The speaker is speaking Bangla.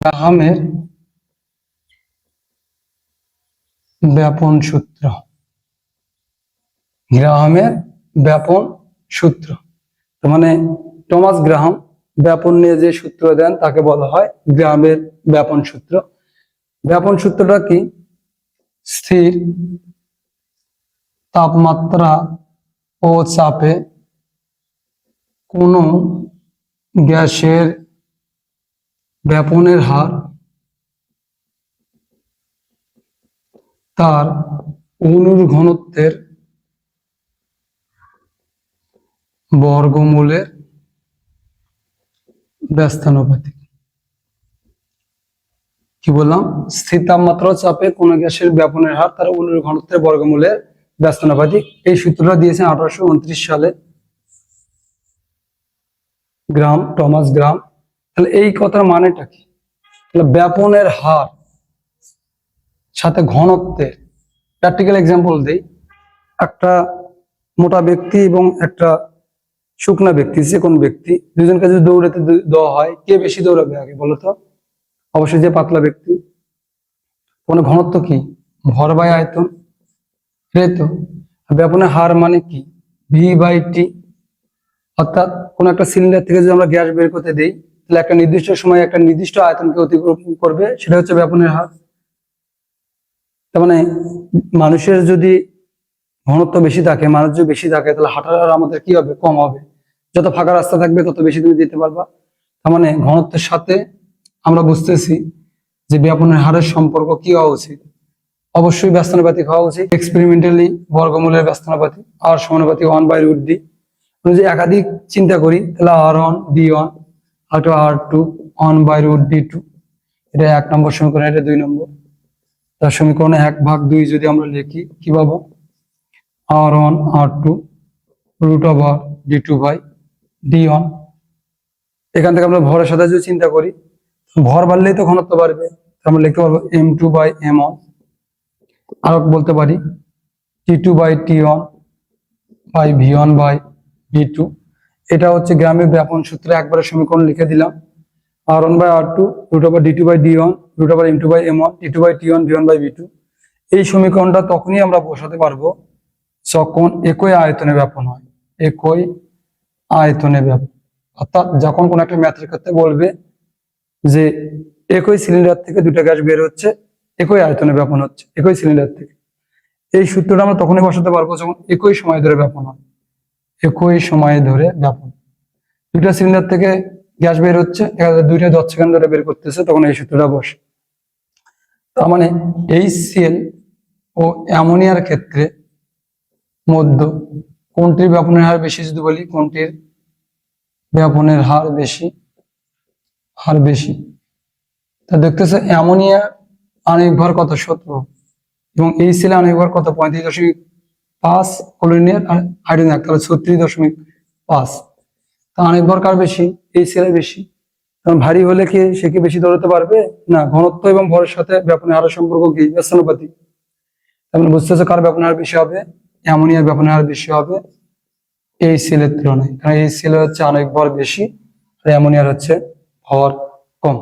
গ্রাহামের ব্যাপন সূত্র। গ্রাহামের ব্যাপন সূত্র। মানে টমাস গ্রাহাম ব্যাপন নিয়ে যে সূত্র দেন, তাকে বলা হয় গ্রাহামের ব্যাপন সূত্র। ব্যাপন সূত্রটা কি? স্থির তাপমাত্রা ও চাপে কোনো গ্যাসের ব্যাপনের হার। তার অণুর ঘনত্বের বর্গমূলের ব্যস্তানুপাতিক। কি বললাম? স্থির তাপমাত্রা চাপে কোনো গ্যাসের ব্যাপনের হার তার অণুর ঘনত্বের বর্গমূলের ব্যস্তানুপাতিক। এই সূত্রটা দিয়েছেন আঠারোশো উনত্রিশ সালে গ্রাম, টমাস গ্রাম তাহলে এই কথার মানেটা কি? তাহলে ব্যাপনের হার, সাথে ঘনত্বের। প্র্যাকটিক্যাল এক্সাম্পল দেই। একটা মোটা ব্যক্তি এবং একটা শুকনা ব্যক্তি যে কোন ব্যক্তি, দুজনকে যদি দৌড়াতে দেওয়া হয়, কে বেশি দৌড়াবে আগে বলো তো? অবশ্যই যে পাতলা ব্যক্তি। কোনো ঘনত্ব কি? ভর বাই আয়তন তো ব্যাপনের হার মানে কি? ভি বাই টি অর্থাৎ কোন একটা সিলিন্ডার থেকে যদি আমরা গ্যাস বের করতে দেই তাহলে একটা নির্দিষ্ট সময় একটা নির্দিষ্ট আয়তনকে অতিক্রম করবে, সেটা হচ্ছে ব্যাপনের হার। তার মানে মানুষের যদি ঘনত্ব বেশি থাকে মানুষ যদি বেশি থাকে, তাহলে হাঁটার হার আমাদের কি হবে? কম হবে। যত ফাঁকা রাস্তা থাকবে, তত বেশি তুমি যেতে পারবা। তার মানে ঘনত্বের সাথে আমরা বুঝতেছি যে ব্যাপনের হারের সম্পর্ক কি হওয়া উচিত। অবশ্যই ব্যস্তানুপাতিক হওয়া উচিত। এক্সপেরিমেন্টালি বর্গমূলের ব্যস্তানুপাতিক আর সমানুপাতিক ওয়ান বাই রুট ডি যদি একাধিক চিন্তা করি, তাহলে R one D one R two R two one by root D two এটা এক নম্বর সমীকরণ, এটা দুই নম্বর। তার সমীকরণে এক ভাগ দুই যদি আমরা লিখি, কি পাবো? R one R two root over D two by D one এখান থেকে আমরা ভরের সাথে যদি চিন্তা করি, ভর বাড়লেই তো ঘনত্ব বাড়বে। আমরা লিখতে পারব M two by M one আরও বলতে পারি T two by T one by V one by V two এটা হচ্ছে গ্রামের ব্যাপন সূত্রে একবারে সমীকরণ লিখে দিলাম। R one by R two root over D two by D one root over M two by M one T two by T one V one by V two এই সমীকরণটা তখনই আমরা বসাতে পারব যখন একই আয়তনে ব্যাপন হয়। একই আয়তনে ব্যাপন। অর্থাৎ যখন কোন একটা ম্যাথের ক্ষেত্রে বলবে যে একই সিলিন্ডার থেকে দুটো গ্যাস বের হচ্ছে, একই আয়তনে ব্যাপন হচ্ছে, একই সিলিন্ডার থেকে। এই সূত্রটা আমরা তখনই বসাতে পারব যখন একই সময় ধরে ব্যাপন হয়। একই সময় ধরে ব্যাপন দুইটা সিলিন্ডার থেকে গ্যাস বের হচ্ছে দুইটা দশ সেকেন্ড ধরে বের করতেছে, তখন এই সূত্রটা বসে। তার মানে এই সেল ও অ্যামোনিয়ার ক্ষেত্রে মধ্য কোনটির ব্যাপনের হার বেশি, যদি বলি, কোনটির ব্যাপনের হার বেশি হার বেশি? তা দেখতেছে অ্যামোনিয়া আণবিক কত সতেরো এবং এই সেলে আণবিক ভর কত পঁয়ত্রিশ দশমিক পাঁচ ক্লোরিনের আর তাহলে ছত্রিশ দশমিক পাঁচ। তা আণবিক ভর কার বেশি, এই সেলে বেশি। কারণ ভারী হলে কি সে কি বেশি দৌড়াতে পারবে? না, ঘনত্ব এবং ভরের সাথে ব্যাপনের হারের সম্পর্ক কি? ব্যস্তানুপাতিক তার মানে বুঝতেছে কার ব্যাপনের হার বেশি হবে? অ্যামোনিয়ার ব্যাপনের হার বেশি হবে। এই সেলের তুলনায়। কারণ এই সেলের হচ্ছে আণবিক ভর বেশি, আর অ্যামোনিয়ার হচ্ছে ভর কম।